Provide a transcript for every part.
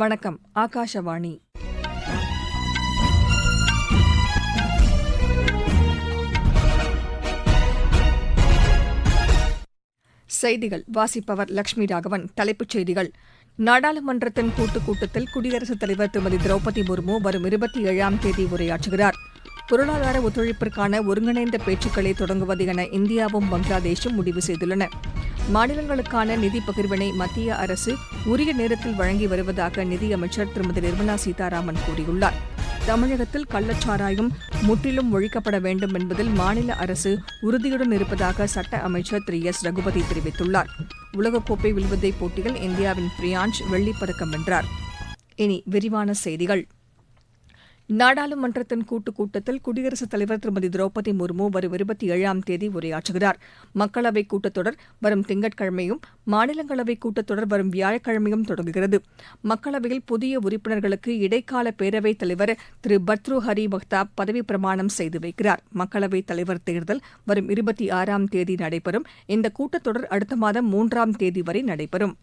வணக்கம் ஆகாஷவாணி. செய்திகள் வாசிப்பவர் லட்சுமி ராகவன் தலைப்புச் செய்திகள். நாடாளுமன்றத்தின் கூட்டுக் கூட்டத்தில் குடியரசுத் தலைவர் திருமதி திரௌபதி முர்மு வரும் இருபத்தி ஏழாம் தேதி உரையாற்றுகிறார். பொருளாதார ஒத்துழைப்பிற்கான ஒருங்கிணைந்த பேச்சுக்களை தொடங்குவது என இந்தியாவும் பங்களாதேஷும் முடிவு செய்துள்ளன. மாநிலங்களுக்கான நிதி பகிர்வினை மத்திய அரசு உரிய நேரத்தில் வழங்கி வருவதாக நிதியமைச்சர் திருமதி நிர்மலா சீதாராமன் கூறியுள்ளார். தமிழகத்தில் கள்ளச்சாராயம் முற்றிலும் ஒழிக்கப்பட வேண்டும் என்பதில் மாநில அரசு உறுதியுடன் இருப்பதாக சட்ட அமைச்சர் திரு எஸ். ரகுபதி தெரிவித்துள்ளார். உலகக்கோப்பை வில்வித்தை போட்டியில் இந்தியாவின் பிரியான்ஷ் வெள்ளிப்பதக்கம் வென்றார். இனி விரிவான செய்திகள். நாடாளுமன்றத்தின் கூட்டுக் கூட்டத்தில் குடியரசுத் தலைவர் திருமதி திரௌபதி முர்மு வரும் இருபத்தி ஏழாம் தேதி உரையாற்றுகிறார். மக்களவைக் கூட்டத்தொடர் வரும் திங்கட்கிழமையும் மாநிலங்களவைக் கூட்டத்தொடர் வரும் வியாழக்கிழமையும் தொடங்குகிறது. மக்களவையில் புதிய உறுப்பினர்களுக்கு இடைக்கால பேரவைத் தலைவர் திரு பத்ரு ஹரி மஹ்தாப் பதவி பிரமாணம் செய்து வைக்கிறார். மக்களவைத் தலைவர் தேர்தல் வரும் இருபத்தி ஆறாம் தேதி நடைபெறும். இந்த கூட்டத்தொடர் அடுத்த மாதம் மூன்றாம் தேதி வரை நடைபெறும்.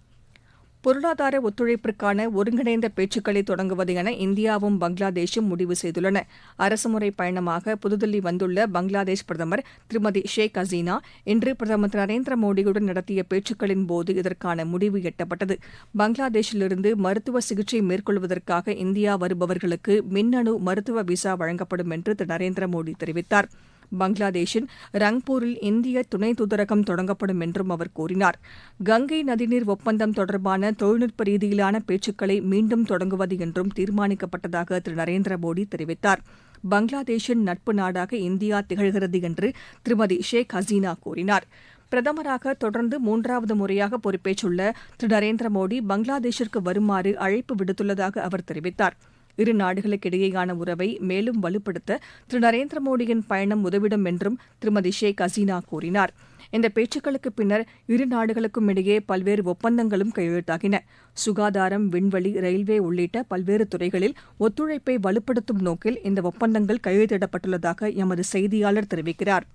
பொருளாதார ஒத்துழைப்பிற்கான ஒருங்கிணைந்த பேச்சுக்களை தொடங்குவது என இந்தியாவும் பங்களாதேஷும் முடிவு செய்துள்ளன. அரசுமுறை பயணமாக புதுதில்லி வந்துள்ள பங்களாதேஷ் பிரதமர் திருமதி ஷேக் ஹசீனா இன்று பிரதமர் திரு நரேந்திர மோடியுடன் நடத்திய பேச்சுக்களின் போது இதற்கான முடிவு எட்டப்பட்டது. பங்களாதேஷிலிருந்து மருத்துவ சிகிச்சை மேற்கொள்வதற்காக இந்தியா வருபவர்களுக்கு மின்னணு மருத்துவ விசா வழங்கப்படும் என்று திரு நரேந்திர மோடி தெரிவித்தார். பங்களாதேஷின் ரங்பூரில் இந்திய துணை தூதரகம் தொடங்கப்படும் என்றும் அவர் கூறினார். கங்கை நதிநீர் ஒப்பந்தம் தொடர்பான தொழில்நுட்ப ரீதியிலான பேச்சுக்களை மீண்டும் தொடங்குவது என்றும் தீர்மானிக்கப்பட்டதாக திரு. நரேந்திர மோடி தெரிவித்தார். பங்களாதேஷின் நட்பு நாடாக இந்தியா திகழ்கிறது என்று திருமதி ஷேக் ஹசீனா கூறினார். பிரதமராக தொடர்ந்து மூன்றாவது முறையாக பொறுப்பேற்றுள்ள திரு. நரேந்திர மோடி பங்களாதேஷிற்கு வருமாறு அழைப்பு விடுத்துள்ளதாக அவர் தெரிவித்தார். இரு நாடுகளுக்கிடையேயான உறவை மேலும் வலுப்படுத்த திரு நரேந்திர மோடியின் பயணம் உதவிடும் என்றும் திருமதி ஷேக் ஹசீனா கூறினார். இந்த பேச்சுக்களுக்கு பின்னர் இரு நாடுகளுக்கும் இடையே பல்வேறு ஒப்பந்தங்களும் கையெழுத்தாகின. சுகாதாரம் விண்வெளி ரயில்வே உள்ளிட்ட பல்வேறு துறைகளில் ஒத்துழைப்பை வலுப்படுத்தும் நோக்கில் இந்த ஒப்பந்தங்கள் கையெழுத்திடப்பட்டுள்ளதாக எமது செய்தியாளர் தெரிவிக்கிறார்.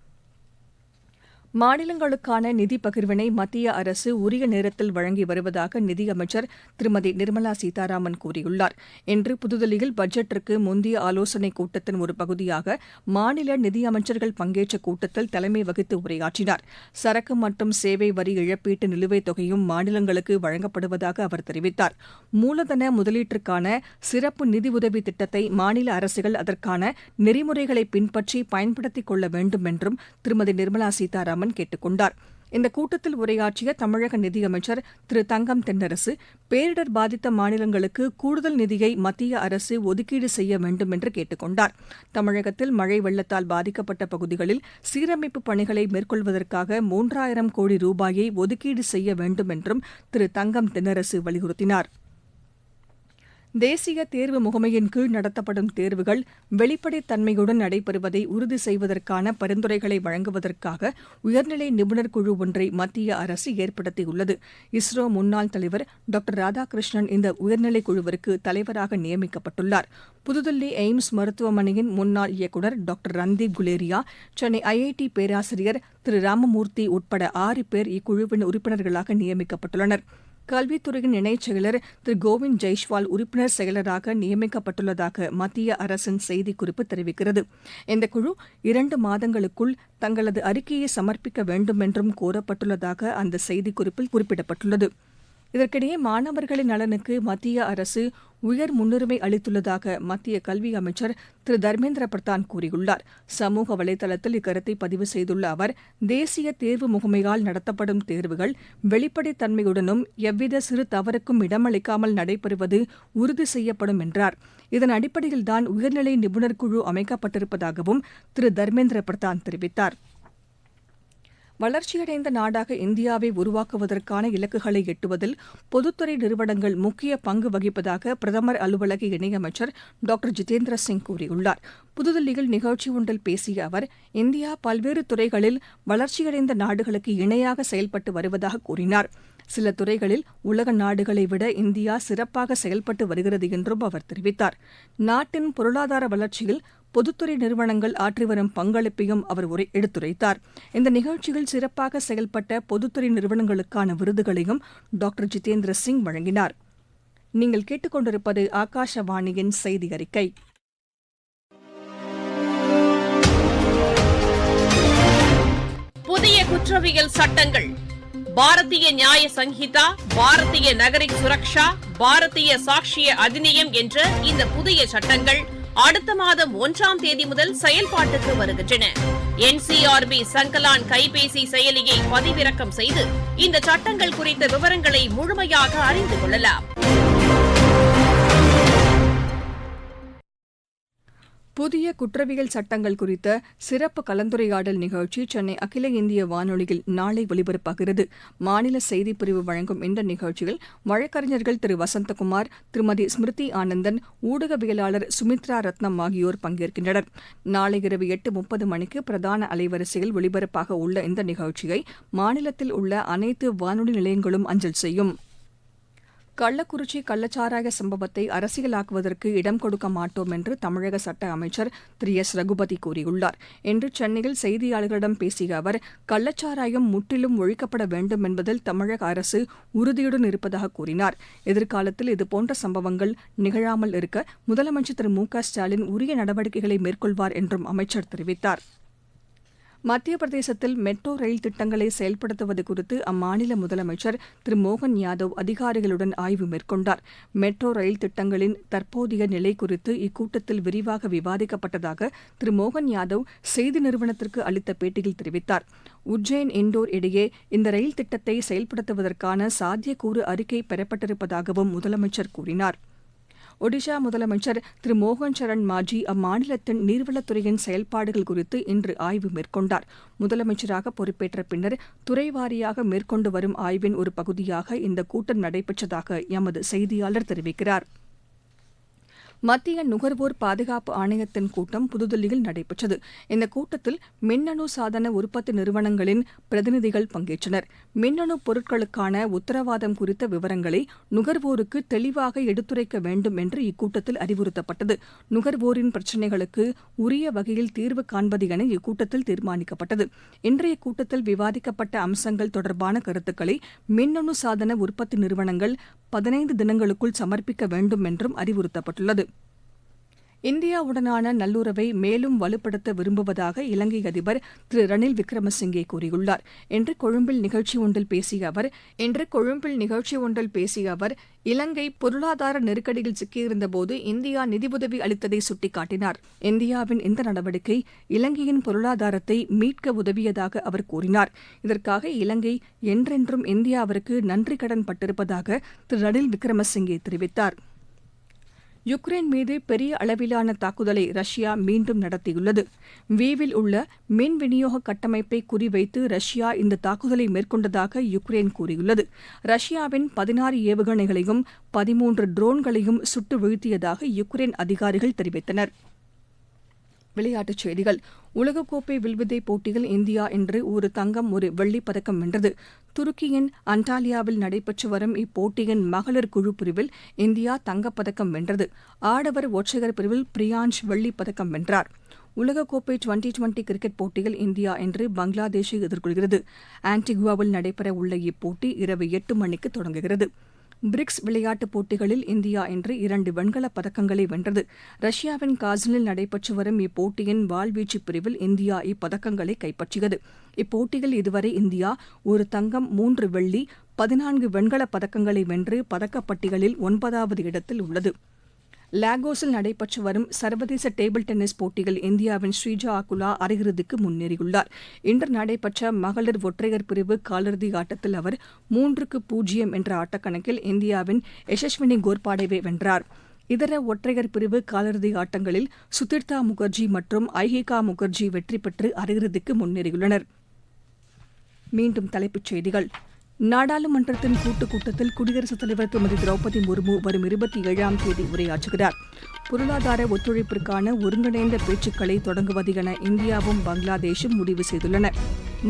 மாநிலங்களுக்கான நிதி பகிர்வினை மத்திய அரசு உரிய நேரத்தில் வழங்கி வருவதாக நிதியமைச்சர் திருமதி நிர்மலா சீதாராமன் கூறியுள்ளார். இன்று புதுதில்லியில் பட்ஜெட்டிற்கு முந்தைய ஆலோசனைக் கூட்டத்தின் ஒரு பகுதியாக மாநில நிதியமைச்சர்கள் பங்கேற்ற கூட்டத்தில் தலைமை வகித்து உரையாற்றினார். சரக்கு மற்றும் சேவை வரி இழப்பீட்டு நிலுவைத் தொகையும் மாநிலங்களுக்கு வழங்கப்படுவதாக அவர் தெரிவித்தார். மூலதன முதலீட்டிற்கான சிறப்பு நிதியுதவி திட்டத்தை மாநில அரசுகள் அதற்கான நெறிமுறைகளை பின்பற்றி பயன்படுத்திக் கொள்ள வேண்டும் என்றும் திருமதி நிர்மலா சீதாராமன் சீதாராமன் கேட்டுக் இந்த கூட்டத்தில் உரையாற்றிய தமிழக நிதியமைச்சர் திரு தங்கம் தென்னரசு பேரிடர் பாதித்த மாநிலங்களுக்கு கூடுதல் நிதியை மத்திய அரசு ஒதுக்கீடு செய்ய வேண்டும் என்று கேட்டுக் கொண்டார் தமிழகத்தில் மழை வெள்ளத்தால் பாதிக்கப்பட்ட பகுதிகளில் சீரமைப்பு பணிகளை மேற்கொள்வதற்காக மூன்றாயிரம் கோடி ரூபாயை ஒதுக்கீடு செய்ய வேண்டும் என்றும் திரு தங்கம் தென்னரசு வலியுறுத்தினார். தேசிய தேர்வு முகமையின் கீழ் நடத்தப்படும் தேர்வுகள் வெளிப்படைத்தன்மையுடன் நடைபெறுவதை உறுதி செய்வதற்கான பரிந்துரைகளை வழங்குவதற்காக உயர்நிலை நிபுணர் குழு ஒன்றை மத்திய அரசு ஏற்படுத்தியுள்ளது. இஸ்ரோ முன்னாள் தலைவர் டாக்டர் ராதாகிருஷ்ணன் இந்த உயர்நிலை குழுவிற்கு தலைவராக நியமிக்கப்பட்டுள்ளார். புதுதில்லி எய்ம்ஸ் மருத்துவமனையின் முன்னாள் இயக்குநர் டாக்டர் ரந்தீப் குலேரியா சென்னை ஐஐடி பேராசிரியர் திரு ராமமூர்த்தி உட்பட ஆறு பேர் இக்குழுவின் உறுப்பினர்களாக நியமிக்கப்பட்டுள்ளனா் கல்வித்துறையின் இணைச் செயலர் திரு கோவிந்த் ஜெய்ஷ்வால் உறுப்பினர் செயலராக நியமிக்கப்பட்டுள்ளதாக மத்திய அரசின் செய்திக்குறிப்பு தெரிவிக்கிறது. இந்த குழு இரண்டு மாதங்களுக்குள் தங்களது அறிக்கையை சமர்ப்பிக்க வேண்டும் என்றும் கோரப்பட்டுள்ளதாக அந்த செய்திக்குறிப்பில் குறிப்பிடப்பட்டுள்ளது. இதற்கிடையே மாணவர்களின் நலனுக்கு மத்திய அரசு உயர் முன்னுரிமை அளித்துள்ளதாக மத்திய கல்வி அமைச்சர் திரு. தர்மேந்திர பிரதான் கூறியுள்ளார். சமூக வலைதளத்தில் இக்கருத்தை பதிவு செய்துள்ள அவர் தேசிய தேர்வு முகமையால் நடத்தப்படும் தேர்வுகள் வெளிப்படைத்தன்மையுடனும் எவ்வித சிறு தவறுக்கும் இடமளிக்காமல் நடைபெறுவது உறுதி செய்யப்படும் என்றார். இதன் அடிப்படையில்தான் உயர்நிலை நிபுணர் குழு அமைக்கப்பட்டிருப்பதாகவும் திரு. தர்மேந்திர பிரதான் தெரிவித்தாா் வளர்ச்சியடைந்த நாடாக இந்தியாவை உருவாக்குவதற்கான இலக்குகளை எட்டுவதில் பொதுத்துறை நிறுவனங்கள் முக்கிய பங்கு வகிப்பதாக பிரதமர் அலுவலக இணையமைச்சர் டாக்டர் ஜிதேந்திர சிங் கூறியுள்ளார். புதுதில்லியில் நிகழ்ச்சி ஒன்றில் பேசிய அவர் இந்தியா பல்வேறு துறைகளில் வளர்ச்சியடைந்த நாடுகளுக்கு இணையாக செயல்பட்டு வருவதாக கூறினார். சில துறைகளில் உலக நாடுகளை விட இந்தியா சிறப்பாக செயல்பட்டு வருகிறது என்றும் அவர் தெரிவித்தார். நாட்டின் பொருளாதார வளர்ச்சியில் பொதுத்துறை நிறுவனங்கள் ஆற்றி வரும் பங்களிப்பையும் அவர் எடுத்துரைத்தார். இந்த நிகழ்ச்சியில் சிறப்பாக செயல்பட்ட பொதுத்துறை நிறுவனங்களுக்கான விருதுகளையும் டாக்டர் ஜிதேந்திர சிங் வழங்கினார். நீங்கள் கேட்டுக்கொண்டிருப்பது ஆகாஷவாணியின் செய்தி அறிக்கை புதிய குற்றவியல் சட்டங்கள். பாரதிய நியாய சங்கீதா பாரதிய நகரிக் சுரக்ஷா பாரதிய சாட்சிய அதிநியம் என்ற இந்த புதிய சட்டங்கள் அடுத்த மாதம் ஒன்றாம் தேதி முதல் செயல்பாட்டுக்கு வருகின்றன. என்சிஆர்பி சங்கலான் கைபேசி செயலியை பதிவிறக்கம் செய்து இந்த சட்டங்கள் குறித்த விவரங்களை முழுமையாக அறிந்து கொள்ளலாம். புதிய குற்றவியல் சட்டங்கள் குறித்த சிறப்பு கலந்துரையாடல் நிகழ்ச்சி சென்னை அகில இந்திய வானொலியில் நாளை ஒலிபரப்பாகிறது. மாநில செய்திப்பிரிவு வழங்கும் இந்த நிகழ்ச்சியில் வழக்கறிஞர்கள் திரு வசந்தகுமார் திருமதி ஸ்மிருதி ஆனந்தன் ஊடகவியலாளர் சுமித்ரா ரத்னம் ஆகியோர் பங்கேற்கின்றனர். நாளை இரவு எட்டு முப்பது மணிக்கு பிரதான அலைவரிசையில் ஒலிபரப்பாக உள்ள இந்த நிகழ்ச்சியை மாநிலத்தில் உள்ள அனைத்து வானொலி நிலையங்களும் அஞ்சல் செய்யும். கள்ளக்குறிச்சி கள்ளச்சாராய சம்பவத்தை அரசியலாக்குவதற்கு இடம் கொடுக்க மாட்டோம் என்று தமிழக சட்ட அமைச்சர் திரு எஸ். ரகுபதி கூறியுள்ளார். இன்று சென்னையில் செய்தியாளர்களிடம் பேசிய அவர் கள்ளச்சாராயம் முற்றிலும் ஒழிக்கப்பட வேண்டும் என்பதில் தமிழக அரசு உறுதியுடன் இருப்பதாக கூறினார். எதிர்காலத்தில் இதுபோன்ற சம்பவங்கள் நிகழாமல் இருக்க முதலமைச்சர் திரு மு க ஸ்டாலின் உரிய நடவடிக்கைகளை மேற்கொள்வார் என்றும் அமைச்சர் தெரிவித்தார். மத்திய பிரதேசத்தில் மெட்ரோ ரயில் திட்டங்களை செயல்படுத்துவது குறித்து அம்மாநில முதலமைச்சர் திரு மோகன் யாதவ் அதிகாரிகளுடன் ஆய்வு மேற்கொண்டார். மெட்ரோ ரயில் திட்டங்களின் தற்போதைய நிலை குறித்து இக்கூட்டத்தில் விரிவாக விவாதிக்கப்பட்டதாக திரு மோகன் யாதவ் செய்தி நிறுவனத்திற்கு அளித்த பேட்டியில் தெரிவித்தார். உஜ்ஜைன் இண்டோர் இடையே இந்த ரயில் திட்டத்தை செயல்படுத்துவதற்கான சாத்தியக்கூறு அறிக்கை பெறப்பட்டிருப்பதாகவும் முதலமைச்சர் கூறினார். ஒடிஷா முதலமைச்சர் திரு மோகன் சரண் மாஜி அம்மாநிலத்தின் நீர்வளத்துறையின் செயல்பாடுகள் குறித்து இன்று ஆய்வு மேற்கொண்டார். முதலமைச்சராக பொறுப்பேற்ற பின்னர் துறை வாரியாக மேற்கொண்டு வரும் ஆய்வின் ஒரு பகுதியாக இந்த கூட்டம் நடைபெற்றதாக எமது செய்தியாளர் தெரிவிக்கிறார். மத்திய நுகர்வோர் பாதுகாப்பு ஆணையத்தின் கூட்டம் புதுதில்லியில் நடைபெற்றது. இந்த கூட்டத்தில் மின்னணு சாதன உற்பத்தி நிறுவனங்களின் பிரதிநிதிகள் பங்கேற்றனர். மின்னணு பொருட்களுக்கான உத்தரவாதம் குறித்த விவரங்களை நுகர்வோருக்கு தெளிவாக எடுத்துரைக்க வேண்டும் என்று இக்கூட்டத்தில் அறிவுறுத்தப்பட்டது. நுகர்வோரின் பிரச்சினைகளுக்கு உரிய வகையில் தீர்வு காண்பது என இக்கூட்டத்தில் தீர்மானிக்கப்பட்டது. இன்றைய கூட்டத்தில் விவாதிக்கப்பட்ட அம்சங்கள் தொடர்பான கருத்துக்களை மின்னணு சாதன உற்பத்தி நிறுவனங்கள் பதினைந்து தினங்களுக்குள் சமர்ப்பிக்க வேண்டும் என்றும் அறிவுறுத்தப்பட்டுள்ளது. இந்தியாவுடனான நல்லுறவை மேலும் வலுப்படுத்த விரும்புவதாக இலங்கை அதிபர் திரு ரணில் விக்ரமசிங்கே கூறியுள்ளார். இன்று கொழும்பில் நிகழ்ச்சி ஒன்றில் பேசிய அவர் இன்று கொழும்பில் நிகழ்ச்சி ஒன்றில் பேசிய அவர் இலங்கை பொருளாதார நெருக்கடியில் சிக்கியிருந்தபோது இந்தியா நிதியுதவி அளித்ததை சுட்டிக்காட்டினார். இந்தியாவின் இந்த நடவடிக்கை இலங்கையின் பொருளாதாரத்தை மீட்க உதவியதாக அவர் கூறினார். இதற்காக இலங்கை என்றென்றும் இந்தியாவிற்கு நன்றி கடன் பட்டிருப்பதாக திரு ரணில் விக்ரமசிங்கே தெரிவித்தார். யுக்ரைன் மீது பெரிய அளவிலான தாக்குதலை ரஷ்யா மீண்டும் நடத்தியுள்ளது. வீவில் உள்ள மின் விநியோக கட்டமைப்பை குறிவைத்து ரஷ்யா இந்த தாக்குதலை மேற்கொண்டதாக யுக்ரைன் கூறியுள்ளது. ரஷ்யாவின் பதினாறு ஏவுகணைகளையும் பதிமூன்று ட்ரோன்களையும் சுட்டு வீழ்த்தியதாக யுக்ரைன் அதிகாரிகள் தெரிவித்தனர். விளையாட்டுச் செய்திகள். உலகக்கோப்பை வில்வித்தை போட்டியில் இந்தியா இன்று ஒரு தங்கம் ஒரு வெள்ளிப் பதக்கம் வென்றது. துருக்கியின் அண்டாலியாவில் நடைபெற்று வரும் இப்போட்டியின் மகளிர் குழு பிரிவில் இந்தியா தங்கப்பதக்கம் வென்றது. ஆடவர் ஒற்றையர் பிரிவில் பிரியான்ஷ் வெள்ளிப் பதக்கம் வென்றார். உலகக்கோப்பை டுவெண்டி டுவெண்டி கிரிக்கெட் போட்டியில் இந்தியா இன்று பங்களாதேஷை எதிர்கொள்கிறது. ஆன்டிகுவாவில் நடைபெற உள்ள இப்போட்டி இரவு எட்டு மணிக்கு தொடங்குகிறது. பிரிக்ஸ் விளையாட்டுப் போட்டிகளில் இந்தியா இன்று இரண்டு வெண்கலப் பதக்கங்களை வென்றது. ரஷ்யாவின் காசனில் நடைபெற்று வரும் இப்போட்டியின் வாள்வீச்சு பிரிவில் இந்தியா இப்பதக்கங்களை கைப்பற்றியது. இப்போட்டியில் இதுவரை இந்தியா ஒரு தங்கம் மூன்று வெள்ளி பதினான்கு வெண்கலப் பதக்கங்களை வென்று பதக்கப்பட்டியலில் ஒன்பதாவது இடத்தில் உள்ளது. லாகோஸில் நடைபெற்று வரும் சர்வதேச டேபிள் டென்னிஸ் போட்டியில் இந்தியாவின் ஸ்ரீஜா அகுலா அரையிறுதிக்கு முன்னேறியுள்ளார். இன்று நடைபெற்ற மகளிர் ஒற்றையர் பிரிவு காலிறுதி ஆட்டத்தில் அவர் மூன்றுக்கு பூஜ்ஜியம் என்ற ஆட்டக்கணக்கில் இந்தியாவின் யசஸ்வினி கோர்பாடேவை வென்றார். இதர ஒற்றையர் பிரிவு காலிறுதி ஆட்டங்களில் சுதிர்தா முகர்ஜி மற்றும் ஐஹிகா முகர்ஜி வெற்றி பெற்று அரையிறுதிக்கு முன்னேறியுள்ளனர். மீண்டும் தலைப்புச் செய்திகள். நாடாளுமன்றத்தின் கூட்டுக் கூட்டத்தில் குடியரசுத் தலைவர் திருமதி திரௌபதி முர்மு வரும் இருபத்தி ஏழாம் தேதி உரையாற்றுகிறார். பொருளாதார ஒத்துழைப்பிற்கான ஒருங்கிணைந்த பேச்சுக்களை தொடங்குவது என இந்தியாவும் பங்களாதேஷும் முடிவு செய்துள்ளன.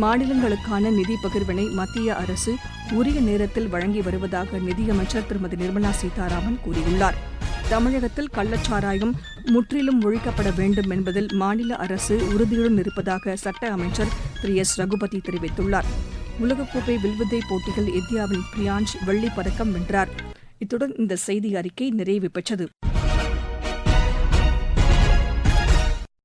மாநிலங்களுக்கான நிதி பகிர்வினை மத்திய அரசு உரிய நேரத்தில் வழங்கி வருவதாக நிதியமைச்சர் திருமதி நிர்மலா சீதாராமன் கூறியுள்ளார். தமிழகத்தில் கள்ளச்சாராயம் முற்றிலும் ஒழிக்கப்பட வேண்டும் என்பதில் மாநில அரசு உறுதியுடன் இருப்பதாக சட்ட அமைச்சர் திரு எஸ். ரகுபதி தெரிவித்துள்ளார். உலகக்கோப்பை வில்வித்தை போட்டியில் இந்தியாவின் பிரியான்ஷ் வெள்ளிப் பதக்கம் வென்றார். இத்துடன் இந்த செய்தி அறிக்கை நிறைவு பெற்றது.